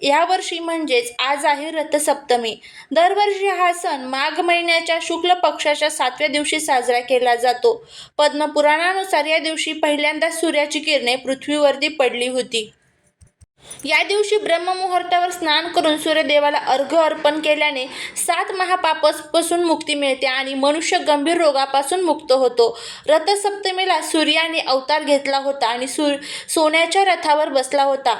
यावर्षी म्हणजेच आज आहे रथसप्तमी. दरवर्षी हा सण माघ महिन्याच्या शुक्ल पक्षाच्या सातव्या दिवशी साजरा केला जातो. पद्मपुराणानुसार या दिवशी पहिल्यांदा सूर्याची किरणे पृथ्वीवरती पडली होती. या दिवशी ब्रह्ममुहूर्तावर स्नान करून सूर्यदेवाला अर्घ्य अर्पण केल्याने सात महापापापासून मुक्ती मिळते आणि मनुष्य गंभीर रोगापासून मुक्त होतो. रथसप्तमीला सूर्याने अवतार घेतला होता आणि सूर सोन्याच्या रथावर बसला होता.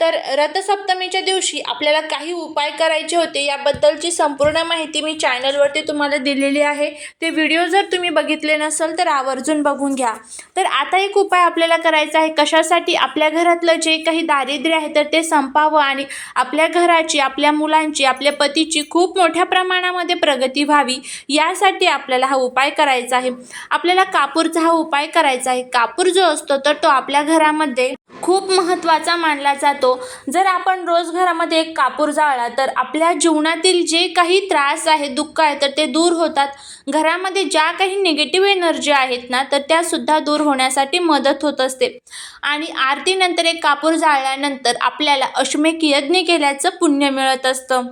तर रथसप्तमीच्या दिवशी आपल्याला काही उपाय करायचे होते याबद्दलची संपूर्ण माहिती मी चॅनलवरती तुम्हाला दिलेली आहे. ते व्हिडिओ जर तुम्ही बघितले नसेल तर आवर्जून बघून घ्या. तर आता एक उपाय आपल्याला करायचा आहे कशासाठी आपल्या घरातलं जे काही दारिद्र्य आहे तर ते संपावं आणि आपल्या घराची आपल्या मुलांची आपल्या पतीची खूप मोठ्या प्रमाणामध्ये प्रगती व्हावी यासाठी आपल्याला हा उपाय करायचा आहे. आपल्याला कापूरचा हा उपाय करायचा आहे. कापूर जो असतो तर तो आपल्या घरामध्ये खूप महत्त्वाचा मानला जातो. जर आपण रोज घरामध्ये एक कापूर जाळला तर आपल्या जीवनातील जे काही त्रास आहे दुःख आहे तर ते दूर होतात. घरामध्ये ज्या काही निगेटिव्ह एनर्जी आहेत ना तर त्यासुद्धा दूर होण्यासाठी मदत होत असते. आणि आरतीनंतर एक कापूर जाळल्यानंतर आपल्याला अश्मेक यज्ञ केल्याचं पुण्य मिळत असतं.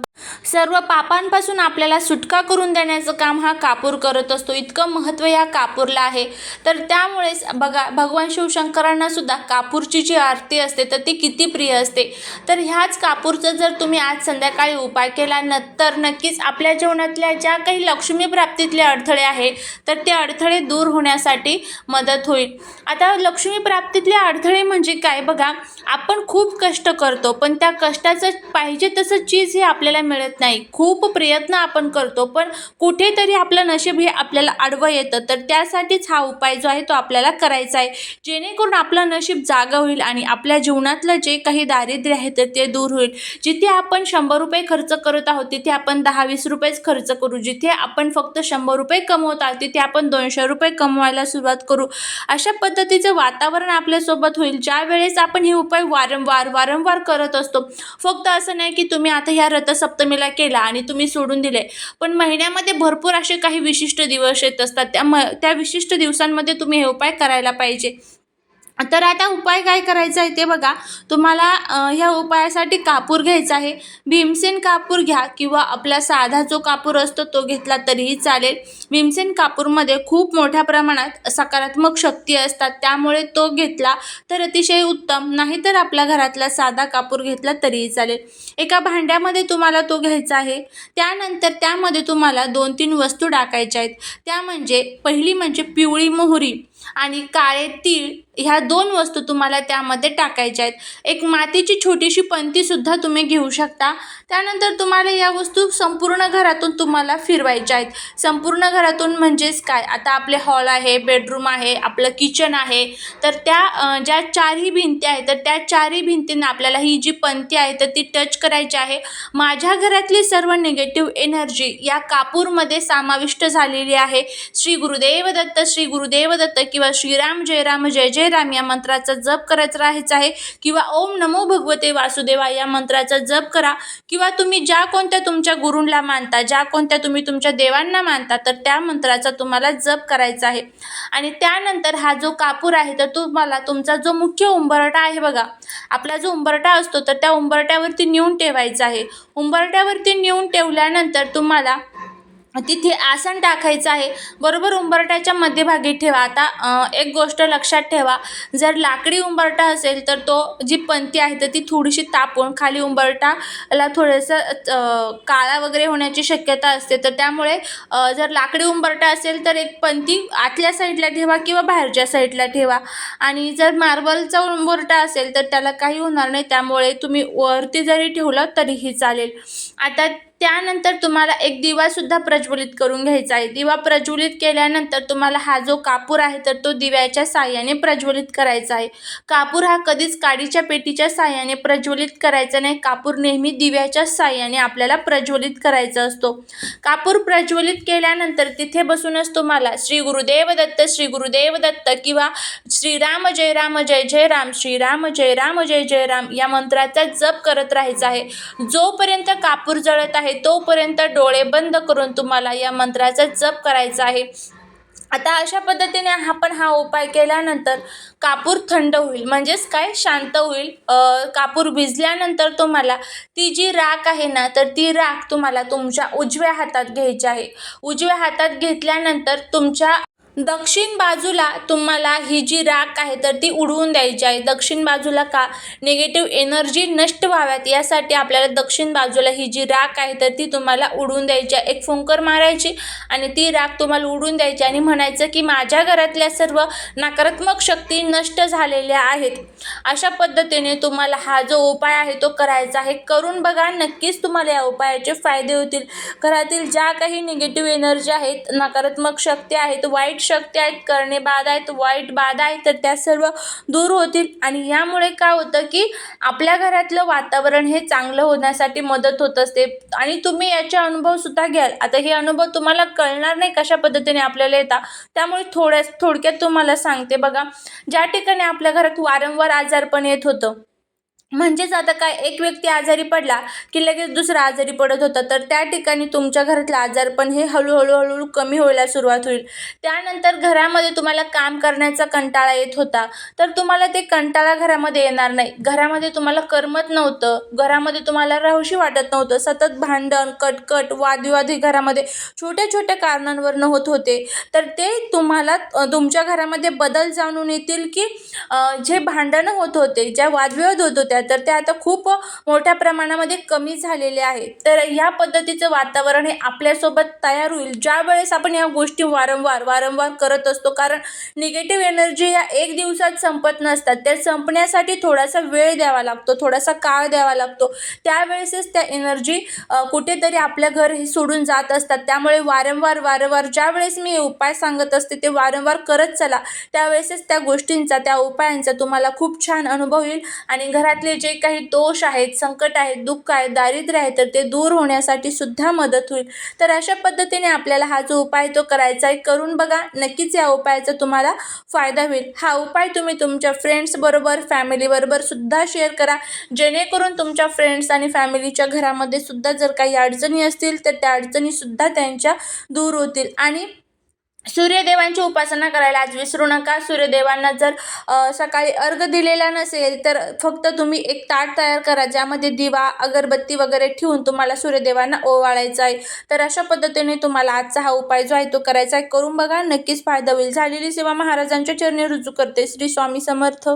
सर्व पापांपासून आपल्याला सुटका करून देण्याचं काम हा कापूर करत असतो. इतकं महत्त्व या कापूरला आहे. तर त्यामुळेच बघा भगवान शिवशंकरांना सुद्धा कापूरची जी आरती असते तर ती किती प्रिय असते. तर ह्याच कापूरचं जर तुम्ही आज संध्याकाळी उपाय केला न तर नक्कीच आपल्या जीवनातल्या ज्या काही लक्ष्मी प्राप्तीतले अडथळे आहे तर ते अडथळे दूर होण्यासाठी मदत होईल. आता लक्ष्मी प्राप्तीतले अडथळे म्हणजे काय बघा आपण खूप कष्ट करतो पण त्या कष्टाचं पाहिजे तसं चीज हे आपल्याला मिळत नाही. खूप प्रयत्न आपण करतो पण कुठेतरी आपलं नशीब हे आपल्याला आडवं येतं. तर त्यासाठीच हा उपाय जो आहे तो आपल्याला करायचा आहे. जेणेकरून आपलं नशीब जागा होईल आणि आपल्या जीवनातलं जे काही दारिद्र्य आहे तर ते दूर होईल. जिथे आपण शंभर रुपये खर्च करत आहोत तिथे आपण दहा वीस रुपयेच खर्च करू. जिथे आपण फक्त शंभर रुपये कमवत आहोत तिथे आपण दोनशे रुपये कमवायला सुरुवात करू. अशा पद्धतीचं वातावरण आपल्यासोबत होईल. ज्या वेळेस आपण हे उपाय वारंवार वारंवार करत असतो फक्त असं नाही की तुम्ही आता ह्या रथसप्तमीला केला आणि तुम्ही सोडून दिले. पण महिन्यामध्ये भरपूर असे काही विशिष्ट दिवस येत असतात. त्या म त्या विशिष्ट दिवसांमध्ये तुम्ही हे उपाय करायला पाहिजे. तर आता उपाय काय करायचा आहे ते बघा. तुम्हाला ह्या उपायासाठी कापूर घ्यायचा आहे. भीमसेन कापूर घ्या किंवा आपला साधा जो कापूर असतो तो घेतला तरीही चालेल. भीमसेन कापूरमध्ये खूप मोठ्या प्रमाणात सकारात्मक शक्ती असतात. त्यामुळे तो घेतला तर अतिशय उत्तम. नाहीतर आपल्या घरातला साधा कापूर घेतला तरीही चालेल. एका भांड्यामध्ये तुम्हाला तो घ्यायचा आहे. त्यानंतर त्यामध्ये तुम्हाला दोन तीन वस्तू टाकायच्या आहेत. त्या म्हणजे पहिली म्हणजे पिवळी मोहरी. आणि काळे तीळ ह्या दोन वस्तू तुम्हाला त्यामध्ये टाकायच्या आहेत. एक मातीची छोटीशी पंतीसुद्धा तुम्ही घेऊ शकता. त्यानंतर तुम्हाला या वस्तू संपूर्ण घरातून तुम्हाला फिरवायच्या आहेत. संपूर्ण घरातून म्हणजेच काय? आता आपले हॉल आहे बेडरूम आहे आपलं किचन आहे. तर त्या ज्या चारही भिंती आहेत तर त्या चारही भिंतींना आपल्याला ही जी पंती आहे तर ती टच करायची आहे. माझ्या घरातली सर्व निगेटिव्ह एनर्जी या कापूरमध्ये समाविष्ट झालेली आहे. श्री गुरुदेव दत्त श्री गुरुदेव दत्त किंवा श्रीराम जय राम जय जय राम या मंत्राचा जप करायचा राहायचा आहे किंवा ओम नमो भगवते वासुदेवा या मंत्राचा जप करा. किंवा तुम्ही ज्या कोणत्या तुमच्या गुरूंना मानता ज्या कोणत्या तुम्ही तुमच्या देवांना मानता तर त्या मंत्राचा तुम्हाला जप करायचा आहे. आणि त्यानंतर हा जो कापूर आहे तर तुम्हाला तुमचा जो मुख्य उंबरटा आहे बघा. आपला जो उंबरटा असतो तर त्या उंबरट्यावरती नेऊन ठेवायचा आहे. उंबरट्यावरती नेऊन ठेवल्यानंतर तुम्हाला तिथे आसन टाकायचं आहे. बरोबर उंबरट्याच्या मध्यभागी ठेवा. आता एक गोष्ट लक्षात ठेवा. जर लाकडी उंबरटा असेल तर तो जी पंती आहे तर ती थोडीशी तापून खाली उंबरटाला थोडंसं काळा वगैरे होण्याची शक्यता असते. तर त्यामुळे जर लाकडी उंबरटा असेल तर एक पंती आतल्या साईडला ठेवा किंवा बाहेरच्या साईडला ठेवा. आणि जर मार्बलचा उंबरटा असेल तर त्याला काही होणार नाही. त्यामुळे तुम्ही वरती जरी ठेवलं तरीही चालेल. आता त्यानंतर तुम्हाला एक दिवासुद्धा प्रज्वलित करून घ्यायचा आहे. दिवा प्रज्वलित केल्यानंतर तुम्हाला हा जो कापूर आहे तर तो दिव्याच्या साह्याने प्रज्वलित करायचा आहे. कापूर हा कधीच काडीच्या पेटीच्या साह्याने प्रज्वलित करायचा नाही. कापूर नेहमी दिव्याच्या साह्याने आपल्याला प्रज्वलित करायचा असतो. कापूर प्रज्वलित केल्यानंतर तिथे बसूनच तुम्हाला श्री गुरुदेव दत्त श्री गुरुदेव दत्त किंवा श्रीराम जय राम जय जय राम श्रीराम जय राम जय जय राम या मंत्राचा जप करत राहायचा आहे. जोपर्यंत कापूर जळत आहे तोपर्यंत डोळे बंद करून तुम्हाला या मंत्राचा जप करायचा आहे. आता अशा पद्धतीने आपण हा उपाय केल्यानंतर कापूर थंड होईल. म्हणजेच काय? शांत होईल. कापूर भिजल्यानंतर तुम्हाला ती जी राख आहे ना तर ती राख तुम्हाला तुमच्या उजव्या हातात घ्यायची आहे. उजव्या हातात घेतल्यानंतर तुमच्या दक्षिण बाजूला तुम्हाला ही जी राख आहे तर ती उडवून द्यायची आहे. दक्षिण बाजूला का? निगेटिव्ह एनर्जी नष्ट व्हाव्यात. यासाठी आपल्याला दक्षिण बाजूला ही जी राख आहे तर ती तुम्हाला उडवून द्यायची आहे. एक फुंकर मारायची आणि ती राख तुम्हाला उडून द्यायची आणि म्हणायचं की माझ्या घरातल्या सर्व नकारात्मक शक्ती नष्ट झालेल्या आहेत. अशा पद्धतीने तुम्हाला हा जो उपाय आहे तो करायचा आहे. करून बघा नक्कीच तुम्हाला या उपायाचे फायदे होतील. घरातील ज्या काही निगेटिव्ह एनर्जी आहेत नकारात्मक शक्ती आहेत वाईट शक्ती आहेत करणे बाधा आहेत वाईट बाधा आहेत तर त्या सर्व दूर होतील. आणि यामुळे काय होतं की आपल्या घरातलं वातावरण हे चांगलं होण्यासाठी मदत होत असते. आणि तुम्ही याचे अनुभवसुद्धा घ्याल. आता हे अनुभव तुम्हाला कळणार नाही कशा पद्धतीने आपल्याला येतात. त्यामुळे थोड्या थोडक्यात तुम्हाला सांगते बघा. ज्या ठिकाणी आपल्या घरात वारंवार आजारपण येत होतं म्हणजेच आता काय एक व्यक्ती आजारी पडला की लगेच दुसरा आजारी पडत होता तर त्या ठिकाणी तुमच्या घरातलं आजारपण हे हळूहळू हळूहळू कमी व्हायला सुरुवात होईल. त्यानंतर घरामध्ये तुम्हाला काम करण्याचा कंटाळा येत होता तर तुम्हाला ते कंटाळा घरामध्ये येणार नाही. घरामध्ये तुम्हाला करमत नव्हतं घरामध्ये तुम्हाला राहूशी वाटत नव्हतं सतत भांडण कटकट वादविवाद हे घरामध्ये छोट्या छोट्या कारणांवरनं होत होते. तर ते तुम्हाला तुमच्या घरामध्ये बदल जाणून येतील की जे भांडणं होत होते ज्या वादविवाद होत होत्या तर त्या आता खूप मोठ्या प्रमाणामध्ये कमी झालेले आहे. तर या पद्धतीचं वातावरण हे आपल्यासोबत तयार होईल. ज्या वेळेस आपण या गोष्टी वारंवार वारंवार करत असतो कारण निगेटिव्ह एनर्जी या एक दिवसात संपत नसतात. त्या संपण्यासाठी थोडासा वेळ द्यावा लागतो थोडासा काळ द्यावा लागतो. त्यावेळेसच त्या एनर्जी कुठेतरी आपल्या घर हे सोडून जात असतात. त्यामुळे वारंवार वारंवार ज्या वेळेस मी उपाय सांगत असते ते वारंवार करत चला. त्यावेळेसच त्या गोष्टींचा त्या उपायांचा तुम्हाला खूप छान अनुभव येईल आणि घरातले जे काही दोष आहेत संकट आहेत दुःख आहे दारिद्र्य आहे तर ते दूर होण्यासाठी सुद्धा मदत होईल. तर अशा पद्धतीने आपल्याला हा जो उपाय तो करायचा आहे करून बघा. नक्कीच या उपायाचा तुम्हाला फायदा होईल. हा उपाय तुम्ही तुमच्या फ्रेंड्सबरोबर फॅमिलीबरोबर सुद्धा शेअर करा. जेणेकरून तुमच्या फ्रेंड्स आणि फॅमिलीच्या घरामध्ये सुद्धा जर काही अडचणी असतील तर त्या अडचणीसुद्धा त्यांच्या दूर होतील. आणि सूर्यदेवांची उपासना करायला आज विसरू नका. सूर्यदेवांना जर सकाळी अर्घ दिलेला नसेल तर फक्त तुम्ही एक ताट तयार करा ज्यामध्ये दिवा अगरबत्ती वगैरे ठेवून तुम्हाला सूर्यदेवांना ओवाळायचा आहे. तर अशा पद्धतीने तुम्हाला आजचा हा उपाय जो आहे तो करायचा आहे. करून बघा नक्कीच फायदा होईल. झालेली सेवा महाराजांच्या चरणी रुजू करते. श्री स्वामी समर्थ.